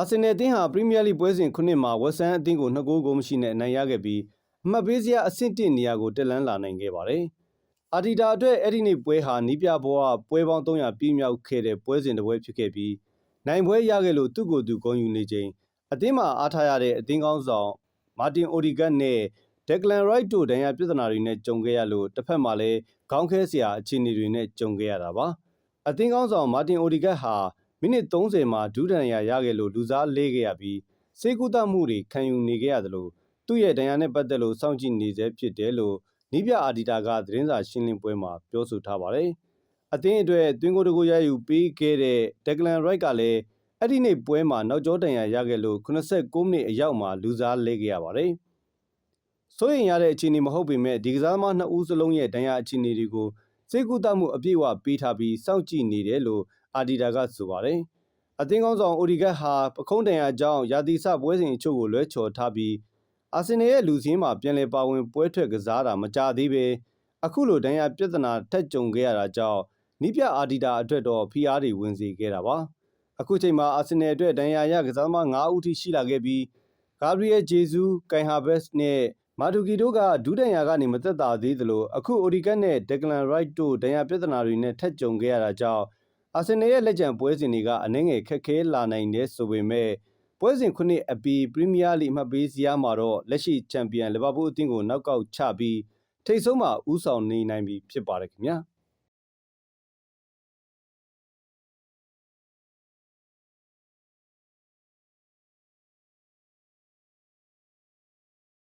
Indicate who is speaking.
Speaker 1: အာဆင်နယ်အသင်းဟာပရီးမီးယားလိပွဲစဉ်ခုနှစ်မှာဝက်ဆန်အသင်းကို2ဂိုးကိုမရှိနဲ့အနိုင်ရခဲ့ပြီးအမှတ်ပေးစရာအဆင့်1နေရာကိုတက်လန်းလာနိုင်ခဲ့ပါတယ်။အာဒီတာအတွက်အဲ့ဒီနေ့ပွဲဟာနီးပြဘွားပွဲပေါင်း300ပြည့်မြောက်ခဲ့တဲ့ပွဲစဉ်တစ်ပွဲဖြစ်ခဲ့ပြီးနိုင်ပွဲရခဲ့လို့သူ့ကိုယ်သူဂုဏ်ယူနေချိန်အသင်းမှာအားထားရတဲ့အသင်းကောင်းဆောင်မာတင်အိုဒီဂတ်နဲ့ဒက်ကလန်ရိုက်တို့ဒဏ်ရာပြဿနာတွေနဲ့ကြုံခဲ့ရလို့တစ်ဖက်မှာလည်းခေါင်းခဲစရာအခြေအနေတွေနဲ့ကြုံခဲ့ရတာပါ။အသင်းကောင်းဆောင်မာတင်အိုဒီဂတ်ဟာ မိနစ်30မှာဒူးဒဏ်ရာရခဲ့လို့လူစားလေးခဲ့ရပြီးစေကူတမှုတွေခံယူနေခဲ့ရတယ်လို့သူ့ရဲ့ဒဏ်ရာနဲ့ပတ်သက်လို့စောင့်ကြည့်နေစေဖြစ်တယ်လို့နီးပြအာဒီတာကသတင်းစာရှင်းလင်းပွဲမှာပြောဆိုထားပါတယ်။အသင်းအတွက်တွင်းကိုတကူရယူပေးခဲ့တဲ့ဒက်ကလန်ရိုက်ကလည်းအဲ့ဒီနေ့ပွဲမှာနောက်ကျောဒဏ်ရာရခဲ့လို့89မိနစ်အရောက်မှာလူစားလဲခဲ့ရပါတယ်။စိုးရင်ရတဲ့အခြေအနေမဟုတ်ပေမဲ့ဒီကစားသမားနှစ်ဦးစလုံးရဲ့ဒဏ်ရာအခြေအနေတွေကိုစေကူတမှုအပြည့်အဝပေးထားပြီးစောင့်ကြည့်နေတယ်လို့ အာဒီတာကဆိုပါတယ်။အသင်းကောင်းဆောင်အိုဒီဂတ်ဟာပခုံးတန်ရာကြောင့်ရာသီစပွဲစဉ်အချို့ကိုလွဲချော်ထားပြီးအာဆင်နယ်ရဲ့လူစင်းမှာပြန်လည်ပါဝင်ပွဲထွက်ကစားတာမကြသေးပဲအခုလိုဒဏ်ရာပြဿနာထက်ကြုံခဲ့ရတာကြောင့်နီးပြအာဒီတာအတွက်တော့ဖိအားတွေဝင်စေခဲ့တာပါ။အခုချိန်မှာအာဆင်နယ်အတွက်ဒဏ်ရာရကစားသမား9ဦးထိရှိလာခဲ့ပြီးဂါဘရီယယ်ဂျေဇူးကိုင်ဟာဘက်စ်နဲ့မာတူကီတို့ကဒူးဒန်ယာကနေမသက်သာသေးသလိုအခုအိုဒီကတ်နဲ့ဒက်ကလန်ရိုက်တို့ဒဏ်ရာပြဿနာတွေနဲ့ထက်ကြုံခဲ့ရတာကြောင့် အာဆင်နယ်ရဲ့လက်ကျန်ပွဲစဉ်တွေကအနှဲငယ်ခက်ခဲလာနိုင်တယ်ဆိုပေမဲ့ပွဲစဉ်ခုနှစ်အပီပရီးမီးယားလိအမှတ်ပေးစရာမှာတော့လက်ရှိချန်ပီယံလီဗာပူးအသင်းကိုနောက်ကောက်ချပြီးထိတ်ဆုံးမှာဦးဆောင်နေနိုင်ပြီဖြစ်ပါတယ်ခင်ဗျာ။